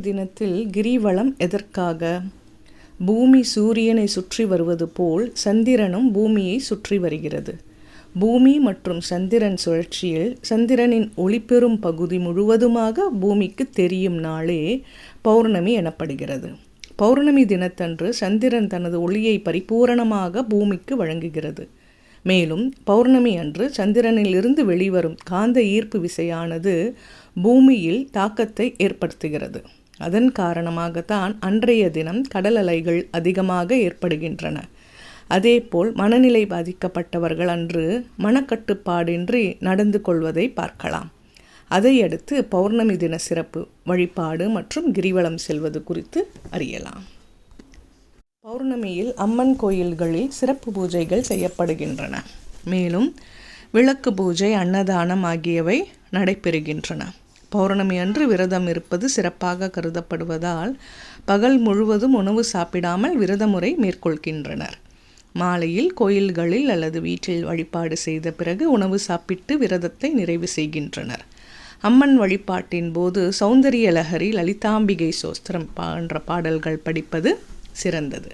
தினத்தில் கிரிவலம் எதற்காக? பூமி சூரியனை சுற்றி வருவது போல் சந்திரனும் பூமியை சுற்றி வருகிறது. பூமி மற்றும் சந்திரன் சுழற்சியில் சந்திரனின் ஒளிபெறும் பகுதி முழுவதுமாக பூமிக்கு தெரியும் நாளே பௌர்ணமி எனப்படுகிறது. பௌர்ணமி தினத்தன்று சந்திரன் தனது ஒளியை பரிபூரணமாக பூமிக்கு வழங்குகிறது. மேலும் பௌர்ணமி அன்று சந்திரனிலிருந்து வெளிவரும் காந்த ஈர்ப்பு விசையானது பூமியில் தாக்கத்தை ஏற்படுத்துகிறது. அதன் காரணமாகத்தான் அன்றைய தினம் கடல் அலைகள் அதிகமாக ஏற்படுகின்றன. அதேபோல் மனநிலை பாதிக்கப்பட்டவர்கள் அன்று மனக்கட்டுப்பாடின்றி நடந்து கொள்வதை பார்க்கலாம். அதையடுத்து பௌர்ணமி தின சிறப்பு வழிபாடு மற்றும் கிரிவலம் செல்வது குறித்து அறியலாம். பௌர்ணமியில் அம்மன் கோயில்களில் சிறப்பு பூஜைகள் செய்யப்படுகின்றன. மேலும் விளக்கு பூஜை அன்னதானம் ஆகியவை நடைபெறுகின்றன. பௌர்ணமி அன்று விரதம் இருப்பது சிறப்பாக கருதப்படுவதால் பகல் முழுவதும் உணவு சாப்பிடாமல் விரதமுறை மேற்கொள்கின்றனர். மாலையில் கோயில்களில் அல்லது வீட்டில் வழிபாடு செய்த பிறகு உணவு சாப்பிட்டு விரதத்தை நிறைவு செய்கின்றனர். அம்மன் வழிபாட்டின் போது சௌந்தரிய லகரி லலிதாம்பிகை சோஸ்திரம் போன்ற பாடல்கள் படிப்பது சிறந்தது.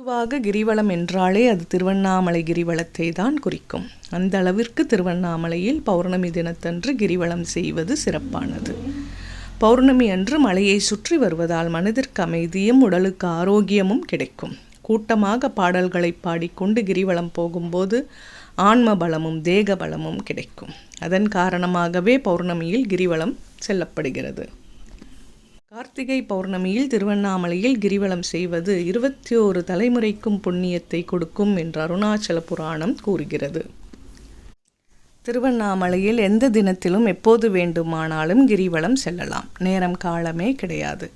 பொதுவாக கிரிவலம் என்றாலே அது திருவண்ணாமலை கிரிவலத்தை தான் குறிக்கும். அந்த அளவிற்கு திருவண்ணாமலையில் பௌர்ணமி தினத்தன்று கிரிவலம் செய்வது சிறப்பானது. பௌர்ணமி அன்று மலையை சுற்றி வருவதால் மனதிற்கு அமைதியும் உடலுக்கு ஆரோக்கியமும் கிடைக்கும். கூட்டமாக பாடல்களை பாடிக்கொண்டு கிரிவலம் போகும்போது ஆன்ம பலமும் தேக பலமும் கிடைக்கும். அதன் காரணமாகவே பௌர்ணமியில் கிரிவலம் செல்லப்படுகிறது. கார்த்திகை பௌர்ணமியில் திருவண்ணாமலையில் கிரிவலம் செய்வது இருபத்தி ஓரு தலைமுறைக்கும் புண்ணியத்தை கொடுக்கும் என்று அருணாச்சல புராணம் கூறுகிறது. திருவண்ணாமலையில் எந்த தினத்திலும் எப்போது வேண்டுமானாலும் கிரிவலம் செல்லலாம். நேரம் காலமே கிடையாது.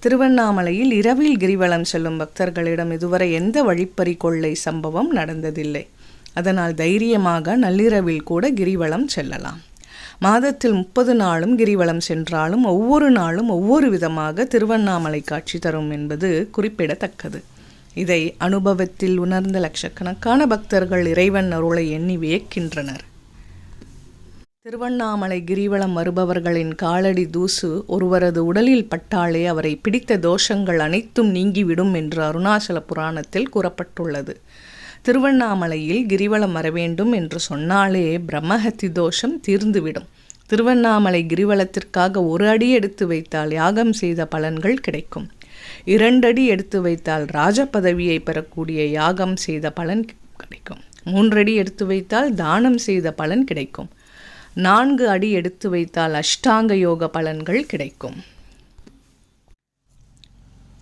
திருவண்ணாமலையில் இரவில் கிரிவலம் செல்லும் பக்தர்களிடம் இதுவரை எந்த வழிப்பறி கொள்ளை சம்பவம் நடந்ததில்லை. அதனால் தைரியமாக நள்ளிரவில் கூட கிரிவலம் செல்லலாம். மாதத்தில் முப்பது நாளும் கிரிவலம் சென்றாலும் ஒவ்வொரு நாளும் ஒவ்வொரு விதமாக திருவண்ணாமலை காட்சி தரும் என்பது குறிப்பிடத்தக்கது. இதை அனுபவத்தில் உணர்ந்த லட்சக்கணக்கான பக்தர்கள் இறைவன் அருளை எண்ணி வியக்கின்றனர். திருவண்ணாமலை கிரிவலம் வருபவர்களின் காலடி தூசு ஒருவரது உடலில் பட்டாலே அவரை பிடித்த தோஷங்கள் அனைத்தும் நீங்கிவிடும் என்று அருணாச்சல புராணத்தில் கூறப்பட்டுள்ளது. திருவண்ணாமலையில் கிரிவலம் வர வேண்டும் என்று சொன்னாலே பிரம்மஹத்தி தோஷம் தீர்ந்துவிடும். திருவண்ணாமலை கிரிவலத்திற்காக ஒரு அடி எடுத்து வைத்தால் யாகம் செய்த பலன்கள் கிடைக்கும். இரண்டடி எடுத்து வைத்தால் ராஜபதவியை பெறக்கூடிய யாகம் செய்த பலன் கிடைக்கும். மூன்றடி எடுத்து வைத்தால் தானம் செய்த பலன் கிடைக்கும். நான்கு அடி எடுத்து வைத்தால் அஷ்டாங்க யோக பலன்கள் கிடைக்கும்.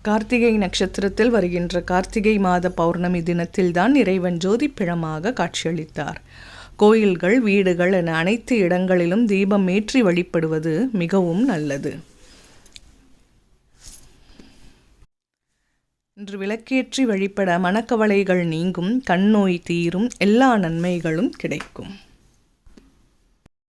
கார்த்திகை நட்சத்திரத்தில் வருகின்ற கார்த்திகை மாத பௌர்ணமி தினத்தில்தான் இறைவன் ஜோதிப்பிழமாக காட்சியளித்தார். கோயில்கள் வீடுகள் என அனைத்து இடங்களிலும் தீபம் ஏற்றி வழிபடுவது மிகவும் நல்லது. இன்று விளக்கேற்றி வழிபட மனக்கவலைகள் நீங்கும் கண்ணோய் தீரும் எல்லா நன்மைகளும் கிடைக்கும்.